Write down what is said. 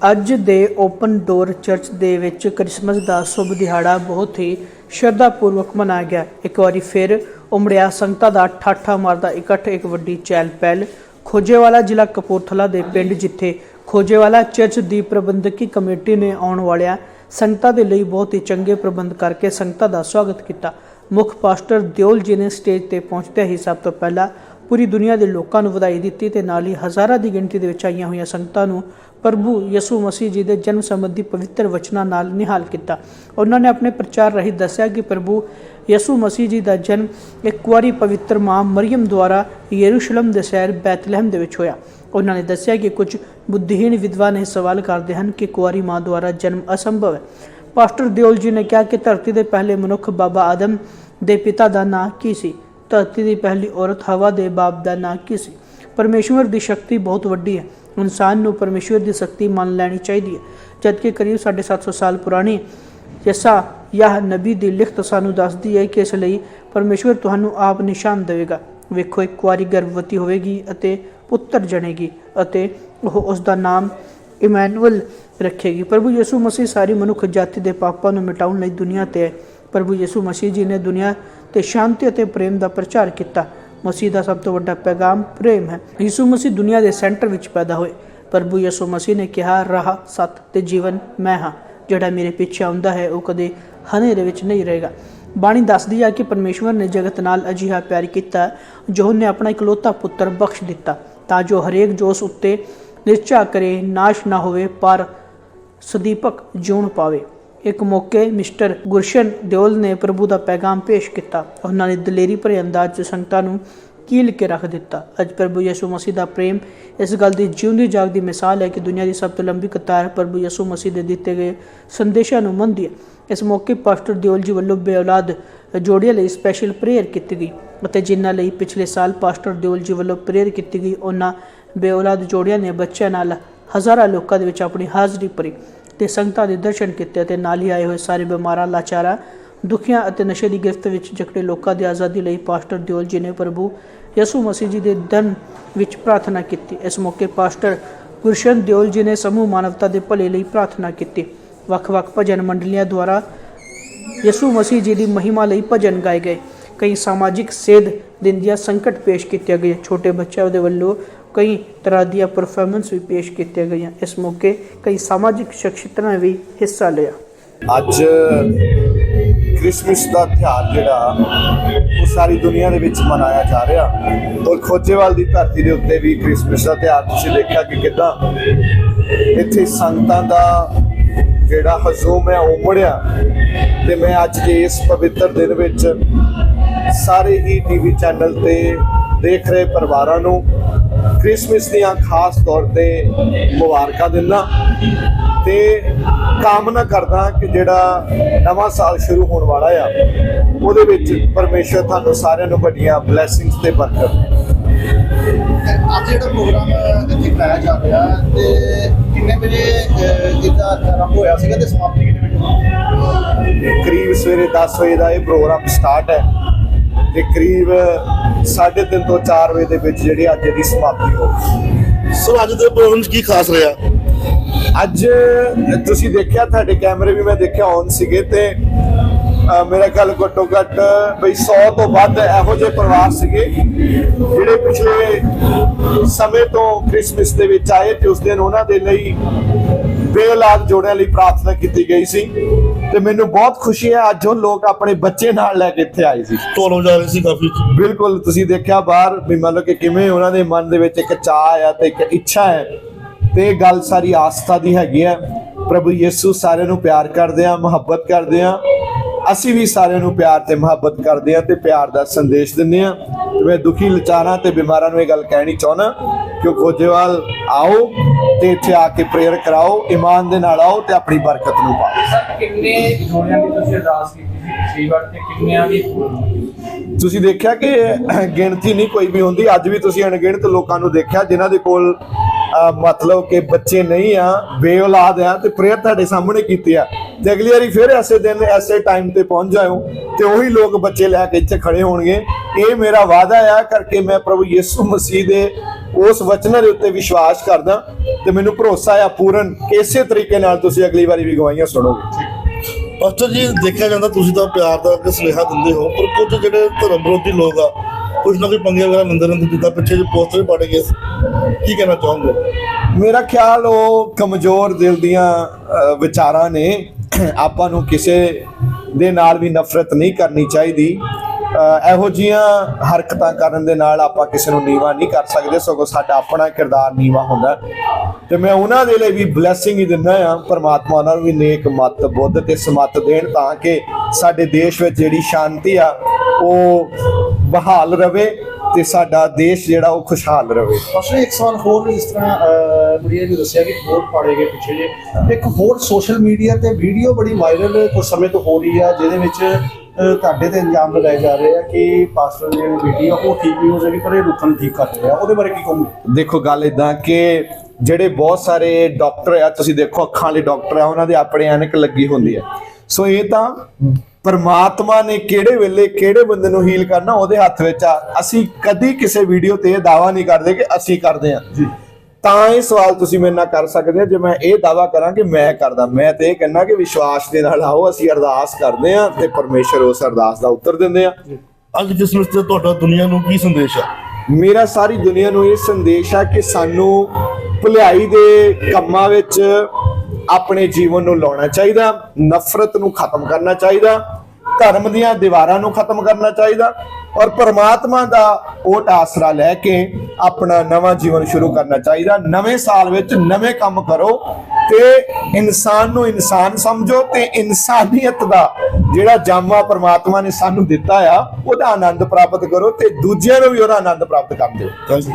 ਅੱਜ ਦੇ open door church ਦੇ ਵਿੱਚ ਕ੍ਰਿਸਮਸ ਦਾ ਸ਼ੁਭ ਦਿਹਾੜਾ ਬਹੁਤ ਹੀ ਸ਼ਰਧਾਪੂਰਵਕ ਮਨਾਇਆ ਗਿਆ। ਇੱਕ ਵਾਰੀ ਫਿਰ ਉਮੜਿਆ ਸੰਗਤਾਂ ਦਾ ਠਾਠਾ ਮਾਰਦਾ ਇਕੱਠ ਇੱਕ ਵੱਡੀ ਚਹਿਲ ਪਹਿਲ। ਖੋਜੇਵਾਲਾ ਜ਼ਿਲ੍ਹਾ ਕਪੂਰਥਲਾ ਦੇ ਪਿੰਡ ਜਿੱਥੇ ਖੋਜੇਵਾਲਾ ਚਰਚ ਦੀ ਪ੍ਰਬੰਧਕੀ ਕਮੇਟੀ ਨੇ ਆਉਣ ਵਾਲਿਆਂ ਸੰਗਤਾਂ ਦੇ ਲਈ ਬਹੁਤ ਹੀ ਚੰਗੇ ਪ੍ਰਬੰਧ ਕਰਕੇ ਸੰਗਤਾਂ ਦਾ ਸਵਾਗਤ ਕੀਤਾ। ਮੁੱਖ ਪਾਸਟਰ ਦਿਓਲ ਜੀ ਨੇ ਸਟੇਜ ਤੇ ਪਹੁੰਚਦਿਆਂ ਹੀ ਸਭ ਤੋਂ ਪਹਿਲਾਂ ਪੂਰੀ ਦੁਨੀਆ ਦੇ ਲੋਕਾਂ ਨੂੰ ਵਧਾਈ ਦਿੱਤੀ ਤੇ ਨਾਲ ਹੀ ਹਜ਼ਾਰਾਂ ਦੀ ਗਿਣਤੀ ਦੇ ਵਿੱਚ ਆਈਆਂ ਹੋਈਆਂ ਸੰਗਤਾਂ ਨੂੰ ਪ੍ਰਭੂ ਯਿਸੂ ਮਸੀਹ ਜੀ ਦੇ ਜਨਮ ਸੰਬੰਧੀ ਪਵਿੱਤਰ ਵਚਨਾਂ ਨਾਲ ਨਿਹਾਲ ਕੀਤਾ। ਉਹਨਾਂ ਨੇ ਆਪਣੇ ਪ੍ਰਚਾਰ ਰਾਹੀਂ ਦੱਸਿਆ ਕਿ ਪ੍ਰਭੂ ਯਿਸੂ ਮਸੀਹ ਜੀ ਦਾ ਜਨਮ ਇੱਕ ਕੁਆਰੀ ਪਵਿੱਤਰ ਮਾਂ ਮਰੀਮ ਦੁਆਰਾ ਯਰੂਸ਼ਲਮ ਦੇ ਸ਼ਹਿਰ ਬੈਤਲਹਿਮ ਦੇ ਵਿੱਚ ਹੋਇਆ। ਉਹਨਾਂ ਨੇ ਦੱਸਿਆ ਕਿ ਕੁਝ ਬੁੱਧੀਹੀਣ ਵਿਦਵਾਨ ਇਹ ਸਵਾਲ ਕਰਦੇ ਹਨ ਕਿ ਕੁਆਰੀ ਮਾਂ ਦੁਆਰਾ ਜਨਮ ਅਸੰਭਵ ਹੈ। ਪਾਸਟਰ ਦਿਓਲ ਜੀ ਨੇ ਕਿਹਾ ਕਿ ਧਰਤੀ ਦੇ ਪਹਿਲੇ ਮਨੁੱਖ ਬਾਬਾ ਆਦਮ ਦੇ ਪਿਤਾ ਦਾ ਨਾਂ ਕੀ ਸੀ? ਧਰਤੀ ਦੀ ਪਹਿਲੀ ਔਰਤ ਹਵਾ ਦੇ ਬਾਪ ਦਾ ਨਾਂ ਕੀ ਸੀ? ਪਰਮੇਸ਼ਵਰ ਦੀ ਸ਼ਕਤੀ ਬਹੁਤ ਵੱਡੀ ਹੈ। ਇਨਸਾਨ ਨੂੰ ਪਰਮੇਸ਼ਵਰ ਦੀ ਸ਼ਕਤੀ ਮੰਨ ਲੈਣੀ ਚਾਹੀਦੀ ਹੈ। ਜਦਕਿ ਕਰੀਬ 750 ਸਾਲ ਪੁਰਾਣੀ ਯਸਾ ਯਹ ਨਬੀ ਦੀ ਲਿਖਤ ਸਾਨੂੰ ਦੱਸਦੀ ਹੈ ਕਿ ਇਸ ਲਈ ਪਰਮੇਸ਼ਵਰ ਤੁਹਾਨੂੰ ਆਪ ਨਿਸ਼ਾਨ ਦੇਵੇਗਾ। ਵੇਖੋ, ਇੱਕ ਕੁਆਰੀ ਗਰਭਵਤੀ ਹੋਵੇਗੀ ਅਤੇ ਪੁੱਤਰ ਜਣੇਗੀ ਅਤੇ ਉਹ ਉਸ ਦਾ ਨਾਮ ਇਮੈਨੂਅਲ ਰੱਖੇਗੀ। ਪ੍ਰਭੂ ਯਿਸੂ ਮਸੀਹ ਸਾਰੀ ਮਨੁੱਖ ਜਾਤੀ ਦੇ ਪਾਪਾਂ ਨੂੰ ਮਿਟਾਉਣ ਲਈ ਦੁਨੀਆ ਤੇ ਆਏ। ਪ੍ਰਭੂ ਯਿਸੂ ਮਸੀਹ ਜੀ ਨੇ ਦੁਨੀਆ ਤੇ ਸ਼ਾਂਤੀ ਅਤੇ ਪ੍ਰੇਮ ਦਾ ਪ੍ਰਚਾਰ ਕੀਤਾ। ਮਸੀਹ ਦਾ ਸਭ ਤੋਂ ਵੱਡਾ ਪੈਗਾਮ ਪ੍ਰੇਮ ਹੈ। ਯਿਸੂ ਮਸੀਹ ਦੁਨੀਆ ਦੇ ਸੈਂਟਰ ਵਿੱਚ ਪੈਦਾ ਹੋਏ। ਪ੍ਰਭੂ ਯਿਸੂ ਮਸੀਹ ਨੇ ਕਿਹਾ, ਰਾਹ, ਸੱਤ ਤੇ ਜੀਵਨ ਮੈਂ ਹਾਂ। ਜਿਹੜਾ ਮੇਰੇ ਪਿੱਛੇ ਆਉਂਦਾ ਹੈ, ਉਹ ਕਦੇ ਹਨੇਰੇ ਵਿੱਚ ਨਹੀਂ ਰਹੇਗਾ। ਬਾਣੀ ਦੱਸਦੀ ਹੈ ਕਿ ਪਰਮੇਸ਼ਵਰ ਨੇ ਜਗਤ ਨਾਲ ਅਜਿਹਾ ਪਿਆਰ ਕੀਤਾ, ਜੋ ਉਹਨੇ ਆਪਣਾ ਇਕਲੌਤਾ ਪੁੱਤਰ ਬਖਸ਼ ਦਿੱਤਾ, ਤਾਂ ਜੋ ਹਰੇਕ ਜੋ ਉਸ ਉੱਤੇ ਨਿਰਚਾ ਕਰੇ, ਨਾਸ਼ ਨਾ ਹੋਵੇ, ਪਰ ਸਦੀਪਕ ਜੂਣ ਪਾਵੇ। ਇੱਕ ਮੌਕੇ ਮਿਸਟਰ ਗੁਰਸ਼ਨ ਦਿਓਲ ਨੇ ਪ੍ਰਭੂ ਦਾ ਪੈਗਾਮ ਪੇਸ਼ ਕੀਤਾ। ਉਹਨਾਂ ਨੇ ਦਲੇਰੀ ਭਰੇ ਅੰਦਾਜ਼ 'ਚ ਸੰਗਤਾਂ ਨੂੰ ਕੀਲ ਕੇ ਰੱਖ ਦਿੱਤਾ। ਅੱਜ ਪ੍ਰਭੂ ਯਿਸੂ ਮਸੀਹ ਦਾ ਪ੍ਰੇਮ ਇਸ ਗੱਲ ਦੀ ਜਿਉਂਦੀ ਜਾਗਦੀ ਮਿਸਾਲ ਹੈ ਕਿ ਦੁਨੀਆ ਦੀ ਸਭ ਤੋਂ ਲੰਬੀ ਕਤਾਰ ਪ੍ਰਭੂ ਯਿਸੂ ਮਸੀਹ ਦੇ ਦਿੱਤੇ ਗਏ ਸੰਦੇਸ਼ਾਂ ਨੂੰ ਮੰਨਦੀ ਹੈ। ਇਸ ਮੌਕੇ ਪਾਸਟਰ ਦਿਓਲ ਜੀ ਵੱਲੋਂ ਬੇਔਲਾਦ ਜੋੜੀਆਂ ਲਈ ਸਪੈਸ਼ਲ ਪ੍ਰੇਅਰ ਕੀਤੀ ਗਈ ਅਤੇ ਜਿਨ੍ਹਾਂ ਲਈ ਪਿਛਲੇ ਸਾਲ ਪਾਸਟਰ ਦਿਓਲ ਜੀ ਵੱਲੋਂ ਪ੍ਰੇਅਰ ਕੀਤੀ ਗਈ, ਉਹਨਾਂ ਬੇਔਲਾਦ ਜੋੜਿਆਂ ਨੇ ਬੱਚਿਆਂ ਨਾਲ ਹਜ਼ਾਰਾਂ ਲੋਕਾਂ ਦੇ ਵਿੱਚ ਆਪਣੀ ਹਾਜ਼ਰੀ ਭਰੀ। ਤੇ ਸੰਗਤਾਂ ਦੇ ਦਰਸ਼ਨ ਕੀਤੇ ਅਤੇ ਨਾਲ ਹੀ ਆਏ ਹੋਏ ਸਾਰੇ ਬਿਮਾਰਾਂ, ਲਾਚਾਰਾਂ, ਦੁਖੀਆਂ ਅਤੇ ਨਸ਼ੇ ਦੀ ਗ੍ਰਿਫਤ ਵਿੱਚ ਜਕੜੇ ਲੋਕਾਂ ਦੀ ਆਜ਼ਾਦੀ ਲਈ ਪਾਸਟਰ ਦਿਓਲ ਜੀ ਨੇ ਪ੍ਰਭੂ ਯਿਸੂ ਮਸੀਹ ਜੀ ਦੇ ਦਨ ਵਿੱਚ ਪ੍ਰਾਰਥਨਾ ਕੀਤੀ। ਇਸ ਮੌਕੇ ਪਾਸਟਰ ਗੁਰਸ਼ਨ ਦਿਓਲ ਜੀ ਨੇ ਸਮੂਹ ਮਾਨਵਤਾ ਦੇ ਭਲੇ ਲਈ ਪ੍ਰਾਰਥਨਾ ਕੀਤੀ। ਵੱਖ-ਵੱਖ ਭਜਨ ਮੰਡਲੀਆਂ ਦੁਆਰਾ ਯਿਸੂ ਮਸੀਹ ਜੀ ਦੀ ਮਹਿਮਾ ਲਈ ਭਜਨ ਗਾਏ ਗਏ। ਕਈ ਸਮਾਜਿਕ ਸੇਧ ਦਿੰਦੀਆਂ ਸੰਕਟ ਪੇਸ਼ ਕੀਤੀਆਂ ਗਈਆਂ। ਛੋਟੇ ਬੱਚਿਆਂ ਦੇ ਵੱਲੋਂ ਕਈ ਤਰ੍ਹਾਂ ਦੀਆਂ ਪਰਫਾਰਮੈਂਸ ਵੀ ਪੇਸ਼ ਕੀਤੀਆਂ ਗਈਆਂ। ਇਸ ਮੌਕੇ ਕਈ ਸਮਾਜਿਕ ਸ਼ਖਸੀਅਤਾਂ ਨੇ ਵੀ ਹਿੱਸਾ ਲਿਆ। ਅੱਜ ਕ੍ਰਿਸਮਸ ਦਾ ਤਿਉਹਾਰ ਜਿਹੜਾ, ਉਹ ਸਾਰੀ ਦੁਨੀਆ ਦੇ ਵਿੱਚ ਮਨਾਇਆ ਜਾ ਰਿਹਾ। ਔਰ ਖੋਜੇਵਾਲ ਦੀ ਧਰਤੀ ਦੇ ਉੱਤੇ ਵੀ ਕ੍ਰਿਸਮਸ ਦਾ ਤਿਉਹਾਰ। ਤੁਸੀਂ ਦੇਖਿਆ ਕਿ ਕਿਦਾਂ ਇੱਥੇ ਸੰਗਤਾਂ ਦਾ ਜਿਹੜਾ ਹਜ਼ੂਮ ਹੈ, ਉਹ ਮੁੜਿਆ। ਤੇ ਮੈਂ ਅੱਜ ਦੇ ਇਸ ਪਵਿੱਤਰ ਦਿਨ ਵਿੱਚ ਸਾਰੇ ਹੀ ਟੀਵੀ ਚੈਨਲ ਤੇ ਦੇਖ ਰਹੇ ਪਰਿਵਾਰਾਂ ਨੂੰ ਕ੍ਰਿਸਮਸ ਦੀਆਂ ਖਾਸ ਤੌਰ ਤੇ ਮੁਬਾਰਕਾਂ ਦਿੰਦਾ ਤੇ ਕਾਮਨਾ ਕਰਦਾ ਕਿ ਜਿਹੜਾ ਨਵਾਂ ਸਾਲ ਸ਼ੁਰੂ ਹੋਣ ਵਾਲਾ ਆ ਉਹਦੇ ਵਿੱਚ ਪਰਮੇਸ਼ਰ ਤੁਹਾਨੂੰ ਸਾਰਿਆਂ ਨੂੰ ਵੱਡੀਆਂ ਬਲੇਸਿੰਗਸ ਤੇ ਬਰਕਤ ਅੱਜ ਜਿਹੜਾ ਪ੍ਰੋਗਰਾਮ ਇੱਥੇ ਕਰਾਇਆ ਜਾ ਰਿਹਾ ਤੇ ਕਿੰਨੇ ਵਜੇ ਇਹਦਾ ਆਰੰਭ ਹੋਇਆ ਸੀਗਾ ਤੇ ਸਮਾਪਤੀ ਕਿੰਨੇ ਵਜੇ ਕਰੀਬ ਸਵੇਰੇ 10 ਵਜੇ ਦਾ ਇਹ ਪ੍ਰੋਗਰਾਮ ਸਟਾਰਟ ਹੈ। ਤੇ ਕਰੀਬ 3:30 ਤੋਂ 4 ਵਜੇ ਦੇ ਵਿੱਚ ਜਿਹੜੀ ਅੱਜ ਦੀ ਸਮਾਪਤੀ ਹੋਊਗੀ ਸੋ ਅੱਜ ਦੇ ਪ੍ਰੋਗਰਾਮ 'ਚ ਕੀ ਖਾਸ ਰਿਹਾ? ਅੱਜ ਤੁਸੀਂ ਦੇਖਿਆ ਤੁਹਾਡੇ ਕੈਮਰੇ ਵੀ ਮੈਂ ਦੇਖਿਆ ਔਨ ਸੀਗੇ ਤੇ ਮੇਰਾ ਖਿਆਲ ਘੱਟੋ ਘੱਟ ਬਈ 100 ਤੋਂ ਵੱਧ ਇਹੋ ਜਿਹੇ ਪਰਿਵਾਰ ਸੀਗੇ ਜਿਹੜੇ ਪਿਛਲੇ ਸਮੇਂ ਤੋਂ ਕ੍ਰਿਸਮਸ ਦੇ ਵਿੱਚ ਆਏ ਤੇ ਉਸ ਦਿਨ ਉਹਨਾਂ ਦੇ ਲਈ ਬੇਔਲਾਦ ਜੋੜਿਆਂ ਲਈ ਪ੍ਰਾਰਥਨਾ ਕੀਤੀ ਗਈ ਸੀ। ਤੇ ਮੈਨੂੰ ਬਹੁਤ ਖੁਸ਼ੀ ਹੈ ਅੱਜ ਉਹ ਲੋਕ ਆਪਣੇ ਬੱਚੇ ਨਾਲ ਲੈ ਕੇ ਇੱਥੇ ਆਏ ਸੀ। ਢੋਲ ਵਜਾ ਰਹੇ ਸੀ ਕਾਫੀ? ਬਿਲਕੁਲ ਤੁਸੀਂ ਦੇਖਿਆ ਬਾਹਰ ਵੀ ਮੰਨ ਲਓ ਕਿ ਕਿਵੇਂ ਉਹਨਾਂ ਦੇ ਮਨ ਦੇ ਵਿੱਚ ਇੱਕ ਚਾਹ ਆ ਤੇ ਇੱਕ ਇੱਛਾ ਹੈ। ਤੇ ਗੱਲ ਸਾਰੀ ਆਸਥਾ ਦੀ ਹੈਗੀ ਹੈ। ਪ੍ਰਭੂ ਯਿਸੂ ਸਾਰਿਆਂ ਨੂੰ ਪਿਆਰ ਕਰਦੇ ਆ ਮੁਹੱਬਤ ਕਰਦੇ ਆ। ਅਸੀਂ ਵੀ ਸਾਰਿਆਂ ਨੂੰ ਪਿਆਰ ਤੇ ਮੁਹੱਬਤ ਕਰਦੇ ਆ ਤੇ ਪਿਆਰ ਦਾ ਸੰਦੇਸ਼ ਦਿੰਦੇ ਆ। ਤੇ ਮੈਂ ਦੁਖੀ ਲਚਾਰਾਂ ਤੇ ਬਿਮਾਰਾਂ ਨੂੰ ਇਹ ਗੱਲ ਕਹਿਣੀ ਚਾਹਣਾ ਕਿ ਖੋਜੇਵਾਲ ਆਓ ਤੇ ਇੱਥੇ ਆ ਕੇ ਪ੍ਰੇਅਰ ਕਰਾਓ ਇਮਾਨ ਦੇ ਨਾਲ ਆਓ ਤੇ ਆਪਣੀ ਬਰਕਤ ਨੂੰ ਪਾਓ। ਸਰ ਕਿੰਨੇ ਜੋੜਿਆਂ ਦੀ ਤੁਸੀਂ ਅਰਦਾਸ ਕੀਤੀ ਸੀ? ਤਕਰੀਬਨ ਤੇ ਕਿੰਨਿਆਂ ਦੀ? ਤੁਸੀਂ ਦੇਖਿਆ ਕਿ ਗਿਣਤੀ ਨਹੀਂ ਕੋਈ ਵੀ ਹੁੰਦੀ ਅੱਜ ਵੀ ਤੁਸੀਂ ਅਣਗਿਣਤ ਲੋਕਾਂ ਨੂੰ ਦੇਖਿਆ ਜਿਨ੍ਹਾਂ ਦੇ ਕੋਲ ਮਤਲਬ ਕਿ ਬੱਚੇ ਨਹੀਂ ਆ, ਬੇਔਲਾਦ ਆ ਤੇ ਪ੍ਰੇਅਰ ਤੁਹਾਡੇ ਸਾਹਮਣੇ ਕੀਤੀ ਆ। ਤੇ ਅਗਲੀ ਵਾਰੀ ਫਿਰ ਐਸੇ ਦਿਨ, ਐਸੇ ਟਾਈਮ ਤੇ ਪਹੁੰਚ ਜਾਇਓ ਤੇ ਉਹੀ ਲੋਕ ਬੱਚੇ ਲੈ ਕੇ ਇੱਥੇ ਖੜੇ ਹੋਣਗੇ। ਇਹ ਮੇਰਾ ਵਾਅਦਾ ਆ ਕਰਕੇ ਮੈਂ ਪ੍ਰਭੂ ਯਿਸੂ ਮਸੀਹ ਦੇ ਉਸ ਵਚਨਾਂ ਦੇ ਉੱਤੇ ਵਿਸ਼ਵਾਸ ਕਰਦਾ ਤੇ ਮੈਨੂੰ ਭਰੋਸਾ ਆ ਪੂਰਨ ਕਿ ਇਸੇ ਤਰੀਕੇ ਨਾਲ ਤੁਸੀਂ ਅਗਲੀ ਵਾਰੀ ਵੀ ਗਵਾਹੀਆਂ ਸੁਣੋਗੇ। ਪਾਸਟਰ ਜੀ, ਦੇਖਿਆ ਜਾਂਦਾ ਤੁਸੀਂ ਤਾਂ ਪਿਆਰ ਦਾ ਸੁਨੇਹਾ ਦਿੰਦੇ ਹੋ, ਪਰ ਕੁਝ ਜਿਹੜੇ ਧਰਮ ਵਿਰੋਧੀ ਲੋਕ ਆ ਕੁਝ ਨਾ ਕੋਈ ਪੰਗੇ ਵਗੈਰਾ ਲੈਂਦੇ ਰਹਿੰਦੇ ਜਿੱਦਾਂ ਪਿੱਛੇ ਜੇ ਪੋਸਟਰ ਪਾੜੇ ਗਏ। ਸੀ। ਕੀ ਕਹਿਣਾ ਚਾਹੋਗੇ? ਮੇਰਾ ਖਿਆਲ ਉਹ ਕਮਜ਼ੋਰ ਦਿਲ ਦੀਆਂ ਅ, ਵਿਚਾਰਾਂ ਨੇ। ਆਪਾਂ ਨੂੰ ਕਿਸੇ ਦੇ ਨਾਲ ਵੀ ਨਫ਼ਰਤ ਨਹੀਂ ਕਰਨੀ ਚਾਹੀਦੀ। ਇਹੋ ਜੀਆਂ ਹਰਕਤਾਂ ਕਰਨ ਦੇ ਨਾਲ ਆਪਾਂ ਕਿਸੇ ਨੂੰ ਨੀਵਾ ਨਹੀਂ ਕਰ ਸਕਦੇ। ਸਗੋਂ ਸਾਡਾ ਆਪਣਾ ਕਿਰਦਾਰ ਨੀਵਾ ਹੁੰਦਾ ਹੈ। ਤੇ ਮੈਂ ਉਹਨਾਂ ਦੇ ਲਈ ਵੀ ਬਲੇਸਿੰਗ ਹੀ ਦਿੰਦਾ ਆ ਪਰਮਾਤਮਾ ਉਹਨਾਂ ਨੂੰ ਵੀ ਨੇਕ ਮਤ ਬੁੱਧ ਤੇ ਸਮਤ ਦੇਣ ਤਾਂ ਕਿ ਸਾਡੇ ਦੇਸ਼ ਵਿੱਚ ਜਿਹੜੀ ਸ਼ਾਂਤੀ ਆ, ਉਹ ਬਹਾਲ ਰਵੇ ਤੇ ਸਾਡਾ ਦੇਸ਼ ਜਿਹੜਾ ਉਹ ਖੁਸ਼ਹਾਲ ਰਵੇ। ਅਸਲੇ ਇੱਕ ਸਵਾਲ ਹੋਰ ਇਸ ਤਰ੍ਹਾਂ ਮੁੜੀਏ ਵੀ ਦੱਸਿਆ ਕਿ ਹੋਰ ਪਾੜੇ ਗਏ ਪਿੱਛੇ ਜੇ। ਇੱਕ ਹੋਰ ਸੋਸ਼ਲ ਮੀਡੀਆ ਤੇ ਵੀਡੀਓ ਬੜੀ ਵਾਇਰਲ ਕੁਝ ਸਮੇਂ ਤੋਂ ਹੋ ਰਹੀ ਆ, ਜਿਹਦੇ ਵਿੱਚ ਤੁਹਾਡੇ ਤੇ ਇਲਜ਼ਾਮ ਲਗਾਏ ਜਾ ਰਹੇ ਆ ਕਿ ਪਾਸਟਰ ਜਿਹੜੀ ਵੀਡੀਓ ਉਹ ਠੀਕ ਨਹੀਂ ਹੋ ਸਕੀ ਪਰ ਇਹ ਨੂੰ ਠੀਕ ਕਰ ਰਿਹਾ। ਉਹਦੇ ਬਾਰੇ ਕੀ ਕਹੋਗੇ? ਦੇਖੋ ਗੱਲ ਇਦਾਂ ਕਿ ਜਿਹੜੇ ਬਹੁਤ ਸਾਰੇ ਡਾਕਟਰ ਆ ਤੁਸੀਂ ਦੇਖੋ ਅੱਖਾਂ ਵਾਲੇ ਡਾਕਟਰ ਆ ਉਹਨਾਂ ਦੇ ਆਪਣੇ ਐਨਕ ਲੱਗੀ ਹੁੰਦੀ ਹੈ ਸੋ ਇਹ ਤਾਂ ਪਰਮਾਤਮਾ ਨੇ ਕਿਹੜੇ ਵੇਲੇ ਕਿਹੜੇ ਬੰਦੇ ਨੂੰ ਹੀਲ ਕਰਨਾ ਉਹਦੇ ਹੱਥ ਵਿੱਚ ਆ। ਅਸੀਂ ਕਦੀ ਕਿਸੇ ਵੀਡੀਓ ਤੇ ਇਹ ਦਾਵਾ ਨਹੀਂ ਕਰਦੇ ਕਿ ਅਸੀਂ ਕਰਦੇ ਆ। ਤਾਂ ਇਹ ਸਵਾਲ ਤੁਸੀਂ ਮੇਰੇ ਨਾਲ ਕਰ ਸਕਦੇ ਆ ਜੇ ਮੈਂ ਇਹ ਦਾਵਾ ਕਰਾਂ ਕਿ ਮੈਂ ਕਰਦਾ ਮੈਂ ਤੇ ਇਹ ਕਹਿੰਦਾ ਕਿ ਵਿਸ਼ਵਾਸ ਦੇ ਨਾਲ ਆਓ ਅਸੀਂ ਅਰਦਾਸ ਕਰਦੇ ਆ ਤੇ ਪਰਮੇਸ਼ਰ ਉਸ ਅਰਦਾਸ ਦਾ ਉੱਤਰ ਦਿੰਦੇ ਆ ਅੱਜ ਕ੍ਰਿਸਮਸ ਤੇ ਤੁਹਾਡਾ ਦੁਨੀਆ ਨੂੰ ਕੀ ਸੰਦੇਸ਼ ਆ? ਮੇਰਾ ਸਾਰੀ ਦੁਨੀਆ ਨੂੰ ਇਹ ਸੰਦੇਸ਼ ਆ ਕਿ ਸਾਨੂੰ ਭਲਾਈ ਦੇ ਕੰਮਾਂ ਵਿੱਚ ਆਪਣੇ ਜੀਵਨ ਨੂੰ ਲਾਉਣਾ ਚਾਹੀਦਾ ਨਫ਼ਰਤ ਨੂੰ ਖਤਮ ਕਰਨਾ ਚਾਹੀਦਾ ਧਰਮ ਦੀਆਂ ਦੀਵਾਰਾਂ ਨੂੰ ਖਤਮ ਕਰਨਾ ਚਾਹੀਦਾ ਔਰ ਪਰਮਾਤਮਾ ਦਾ ਓਟ ਆਸਰਾ ਲੈ ਕੇ ਆਪਣਾ ਨਵਾਂ ਜੀਵਨ ਸ਼ੁਰੂ ਕਰਨਾ ਚਾਹੀਦਾ। ਨਵੇਂ ਸਾਲ ਵਿੱਚ ਨਵੇਂ ਕੰਮ ਕਰੋ ਤੇ ਇਨਸਾਨ ਨੂੰ ਇਨਸਾਨ ਸਮਝੋ ਤੇ ਇਨਸਾਨੀਅਤ ਦਾ ਜਿਹੜਾ ਜਾਮਾ ਪਰਮਾਤਮਾ ਨੇ ਸਾਨੂੰ ਦਿੱਤਾ ਆ, ਉਹਦਾ ਆਨੰਦ ਪ੍ਰਾਪਤ ਕਰੋ ਤੇ ਦੂਜਿਆਂ ਨੂੰ ਵੀ ਉਹਦਾ ਆਨੰਦ ਪ੍ਰਾਪਤ ਕਰਨ ਦਿਓ। Thank you.